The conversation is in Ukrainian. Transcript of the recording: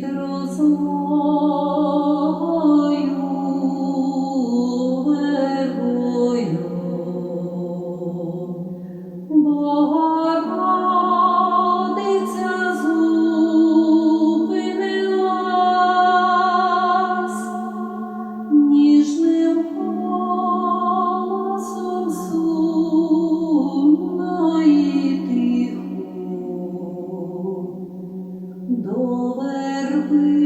розлогою до верби